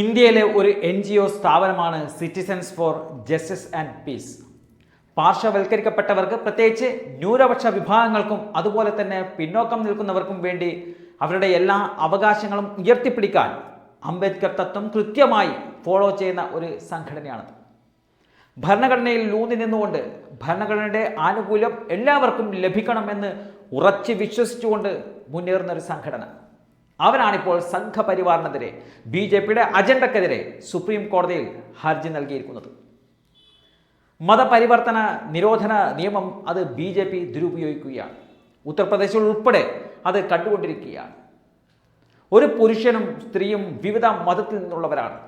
ഇന്ത്യയിലെ ഒരു N G O സ്ഥാപനമാണ് citizens for justice and peace പാർശ്വവൽക്കരിക്കപ്പെട്ടവർക്ക് പ്രത്യേകിച്ച് ന്യൂനപക്ഷ വിഭാഗങ്ങൾക്കും അതുപോലെ തന്നെ പിന്നോക്കം നിൽക്കുന്നവർക്കും വേണ്ടി അവരുടെ എല്ലാ അവകാശങ്ങളും ഉയർത്തിപ്പിടിക്കാൻ അംബേദ്കർ തത്വം കൃത്യമായി ഫോളോ ചെയ്യുന്ന ഒരു സംഘടനയാണത്. ഭരണഘടനയിൽ ലൂന്നി നിന്നുകൊണ്ട് ഭരണഘടനയുടെ ആനുകൂല്യം എല്ലാവർക്കും ലഭിക്കണമെന്ന് ഉറച്ചു വിശ്വസിച്ചുകൊണ്ട് മുന്നേറുന്ന ഒരു സംഘടന. അവരാണിപ്പോൾ സംഘപരിവാറിനെതിരെ ബി ജെ പിയുടെ അജണ്ടക്കെതിരെ സുപ്രീം കോടതിയിൽ ഹർജി നൽകിയിരിക്കുന്നത്. മതപരിവർത്തന നിരോധന നിയമം അത് ബി ജെ പി ദുരുപയോഗിക്കുകയാണ്. ഉത്തർപ്രദേശിൽ ഉൾപ്പെടെ അത് കണ്ടുകൊണ്ടിരിക്കുകയാണ്. ഒരു പുരുഷനും സ്ത്രീയും വിവിധ മതത്തിൽ നിന്നുള്ളവരാണ്.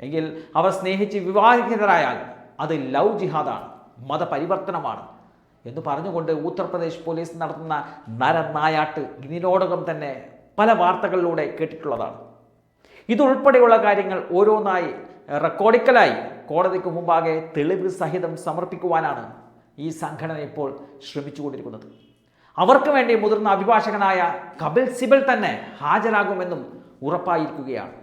എങ്കിൽ അവർ സ്നേഹിച്ച് വിവാഹിതരായാൽ അത് ലവ് ജിഹാദാണ് മതപരിവർത്തനമാണ് എന്ന് പറഞ്ഞുകൊണ്ട് ഉത്തർപ്രദേശ് പോലീസ് നടത്തുന്ന നരനായാട്ട് ഇതിനോടകം തന്നെ പല വാർത്തകളിലൂടെ കേട്ടിട്ടുള്ളതാണ്. ഇതുൾപ്പെടെയുള്ള കാര്യങ്ങൾ ഓരോന്നായി റെക്കോർഡിക്കലായി കോടതിക്ക് മുമ്പാകെ തെളിവ് സഹിതം സമർപ്പിക്കുവാനാണ് ഈ സംഘടന ഇപ്പോൾ ശ്രമിച്ചുകൊണ്ടിരിക്കുന്നത്. അവർക്ക് വേണ്ടി മുതിർന്ന അഭിഭാഷകനായ കപിൽ സിബൽ തന്നെ ഹാജരാകുമെന്നും ഉറപ്പായിരിക്കുകയാണ്.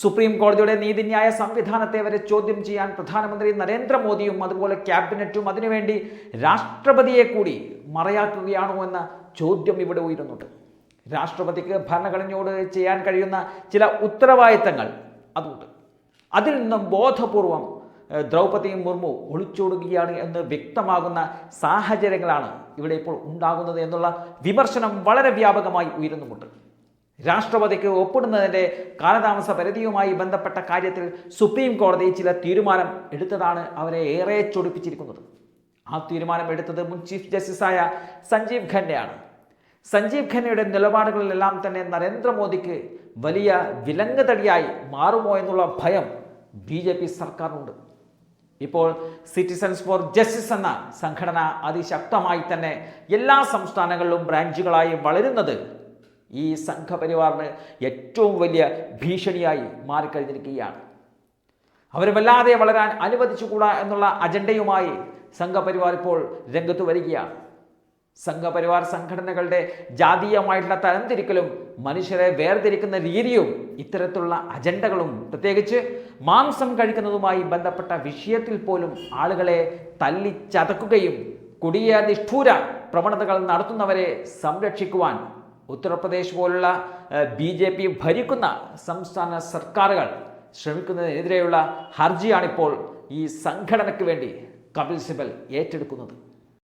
സുപ്രീം കോടതിയുടെ നീതിന്യായ സംവിധാനത്തെ വരെ ചോദ്യം ചെയ്യാൻ പ്രധാനമന്ത്രി നരേന്ദ്രമോദിയും അതുപോലെ ക്യാബിനറ്റും അതിനുവേണ്ടി രാഷ്ട്രപതിയെ കൂടി മറയാക്കുകയാണോ എന്ന ചോദ്യം ഇവിടെ ഉയരുന്നുണ്ട്. രാഷ്ട്രപതിക്ക് ഭരണഘടനയോട് ചെയ്യാൻ കഴിയുന്ന ചില ഉത്തരവാദിത്തങ്ങൾ അതുണ്ട്. അതിൽ നിന്നും ബോധപൂർവം ദ്രൗപദി മുർമു ഒളിച്ചോടുകയാണ് എന്ന് വ്യക്തമാകുന്ന സാഹചര്യങ്ങളാണ് ഇവിടെ ഇപ്പോൾ ഉണ്ടാകുന്നത് എന്നുള്ള വിമർശനം വളരെ വ്യാപകമായി ഉയരുന്നുമുണ്ട്. രാഷ്ട്രപതിക്ക് ഒപ്പിടുന്നതിന്റെ കാലതാമസ പരിധിയുമായി ബന്ധപ്പെട്ട കാര്യത്തിൽ സുപ്രീം കോടതി ചില തീരുമാനം എടുത്തതാണ് അവരെ ഏറെ ചൊടിപ്പിച്ചിരിക്കുന്നത്. ആ തീരുമാനം എടുത്തത് മുൻ ചീഫ് ജസ്റ്റിസായ സഞ്ജീവ് ഖന്നയാണ്. സഞ്ജീവ് ഖന്നയുടെ നിലപാടുകളിലെല്ലാം തന്നെ നരേന്ദ്രമോദിക്ക് വലിയ വിലങ്ങുതടിയായി മാറുമോ എന്നുള്ള ഭയം ബി ജെ പി സർക്കാരിനുണ്ട്. ഇപ്പോൾ സിറ്റിസൻസ് ഫോർ ജസ്റ്റിസ് എന്ന സംഘടന അതിശക്തമായി തന്നെ എല്ലാ സംസ്ഥാനങ്ങളിലും ബ്രാഞ്ചുകളായി വളരുന്നത് ഈ സംഘപരിവാറിന് ഏറ്റവും വലിയ ഭീഷണിയായി മാറിക്കഴിഞ്ഞിരിക്കുകയാണ്. അവർ വല്ലാതെ വളരാൻ അനുവദിച്ചുകൂടാ എന്നുള്ള അജണ്ടയുമായി സംഘപരിവാർ ഇപ്പോൾ രംഗത്ത് വരികയാണ്. സംഘപരിവാർ സംഘടനകളുടെ ജാതീയമായിട്ടുള്ള തരംതിരിക്കലും മനുഷ്യരെ വേർതിരിക്കുന്ന രീതിയും ഇത്തരത്തിലുള്ള അജണ്ടകളും പ്രത്യേകിച്ച് മാംസം കഴിക്കുന്നതുമായി ബന്ധപ്പെട്ട വിഷയത്തിൽ പോലും ആളുകളെ തല്ലിച്ചതക്കുകയും കൊടിയ നിഷ്ഠൂര പ്രവണതകൾ നടത്തുന്നവരെ സംരക്ഷിക്കുവാൻ ഉത്തർപ്രദേശ് പോലുള്ള ബി ജെ പി ഭരിക്കുന്ന സംസ്ഥാന സർക്കാരുകൾ ശ്രമിക്കുന്നതിനെതിരെയുള്ള ഹർജിയാണിപ്പോൾ ഈ സംഘടനയ്ക്ക് വേണ്ടി കപിൽ സിബൽ ഏറ്റെടുക്കുന്നത്.